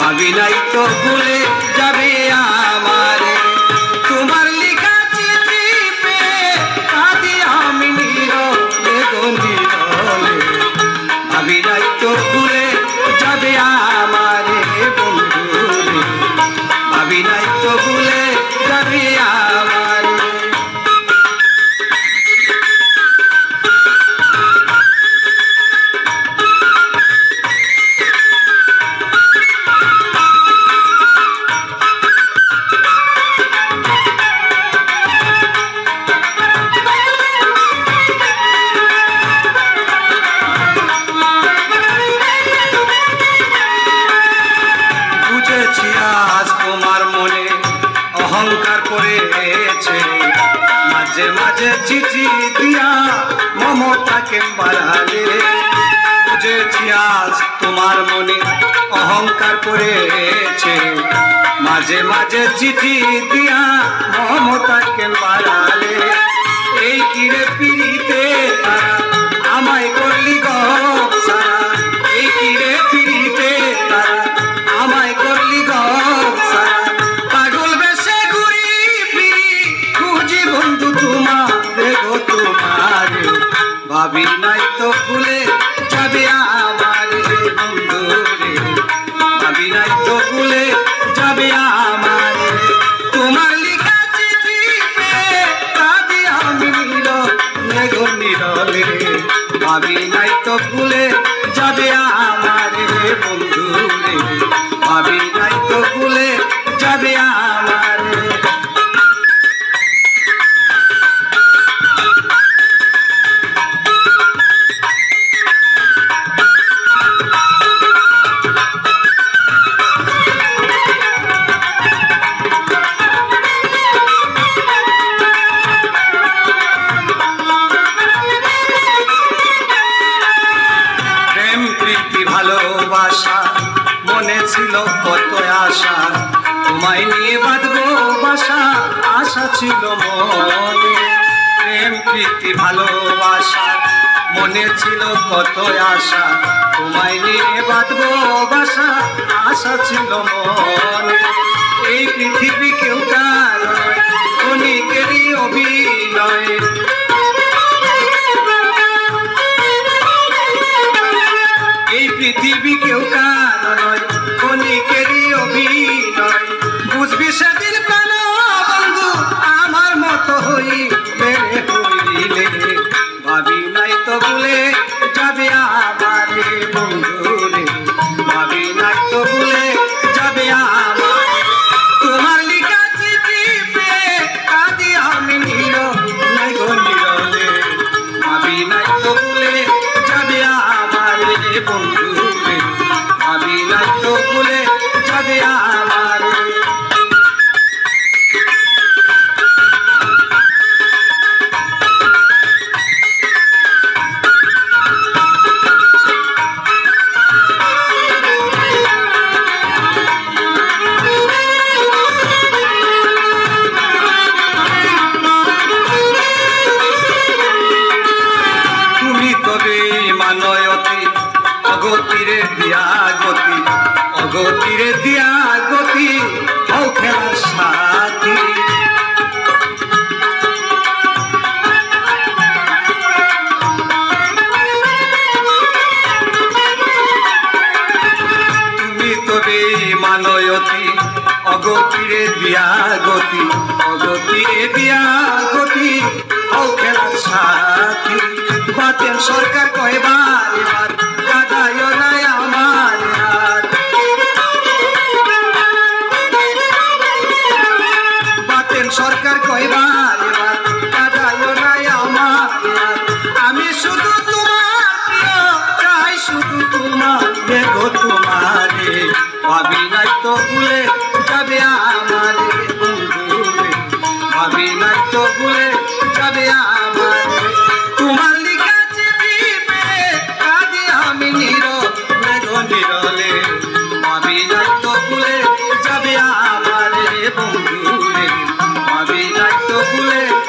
ভাবি নাই তো ভুলে চিঠি দিয়া মমতাকে বাড়ালে বুঝেছি আজ তোমার মনে অহংকার করেছে। মাঝে মাঝে চিঠি দিয়া মমতাকে বাড়ালে এই কিরে পিড়িতে ভাবি নাই তো ভুলে যাবে আমার বন্ধু রে ভাবি নাই তো ভুলে যাবে আমার। তোমার লিখা চিঠি পেয়ে আমি নীল গো নীরলে ভাবি নাই তো ভুলে যাবে আমার বন্ধু রে ভাবি নাই তো ভুলে যাবে আমার। ভালোবাসা, মনে ছিল কত আশা। তোমায় নিয়ে বাঁধবো বাসা, আশা ছিল মনে। প্রেম, প্রীতি, ভালোবাসা, মনে ছিল কত আশা। তোমায় নিয়ে বাঁধবো বাসা, আশা ছিল মনে। এই পৃথিবী কেউ কার অভিনয়। যাবে অগতিরে দিয়া গতি হও খেলার সাথী। তুমি তবে মানয়তি অগতিরে দিয়া গতি অগতিরে দিয়া গতি হও খেলার সাথী। বাতেন সরকার এবার সরকার কয়বার ভুলে